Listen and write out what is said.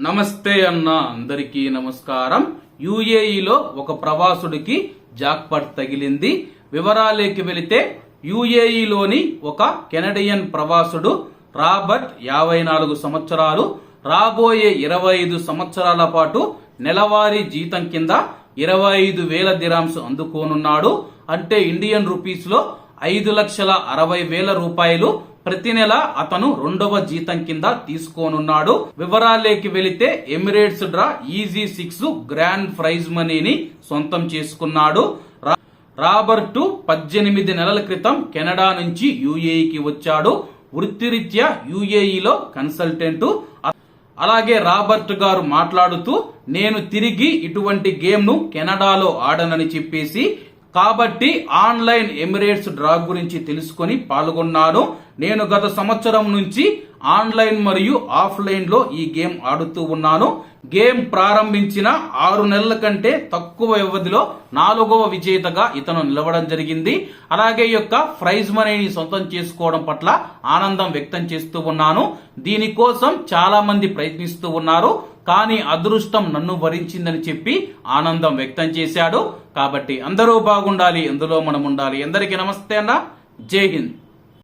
నమస్తే అన్న అందరికీ నమస్కారం. యుఏఈలో ఒక ప్రవాసుడికి జాక్పాట్ తగిలింది. వివరాలేకి వెళితే యుఏఈలోని ఒక కెనడియన్ ప్రవాసుడు రాబర్ట్ యాభై నాలుగు సంవత్సరాలు రాబోయే ఇరవై ఐదు సంవత్సరాల పాటు నెలవారీ జీతం కింద ఇరవై ఐదు వేల దిరామ్స్ అందుకోనున్నాడు. అంటే ఇండియన్ రూపీస్లో ఐదు లక్షల అరవై వేల రూపాయలు ప్రతి నెల అతను రెండవ జీతం కింద తీసుకోనున్నాడు. వివరాలేకి వెళితే Emirates draw easy six grand prize మనీని సొంతం చేసుకున్నాడు. రా- రాబర్టు పద్దెనిమిది నెలల క్రితం కెనడా నుంచి యుఏఈకి వచ్చాడు. వృత్తిరీత్యా యుఏఈలో కన్సల్టెంట్. అలాగే రాబర్ట్ గారు మాట్లాడుతూ నేను తిరిగి ఇటువంటి గేమ్ను కెనడాలో ఆడనని చెప్పేసి కాబట్టి ఆన్లైన్ ఎమిరేట్స్ డ్రా గురించి తెలుసుకొని పాల్గొన్నాను. నేను గత సంవత్సరం నుంచి ఆన్లైన్ మరియు ఆఫ్లైన్లో ఈ గేమ్ ఆడుతూ ఉన్నాను. గేమ్ ప్రారంభించిన ఆరు నెలల కంటే తక్కువ వ్యవధిలో నాలుగవ విజేతగా ఇతను నిలవడం జరిగింది. అలాగే ఈ యొక్క ప్రైజ్ మనీని సొంతం చేసుకోవడం పట్ల ఆనందం వ్యక్తం చేస్తూ ఉన్నాను. దీనికోసం చాలా మంది ప్రయత్నిస్తూ ఉన్నారు. కానీ అదృష్టం నన్ను భరించిందని చెప్పి ఆనందం వ్యక్తం చేశాడు. కాబట్టి అందరూ బాగుండాలి. ఎందులో మనం ఉండాలి? అందరికీ నమస్తే అన్న. జై హింద్.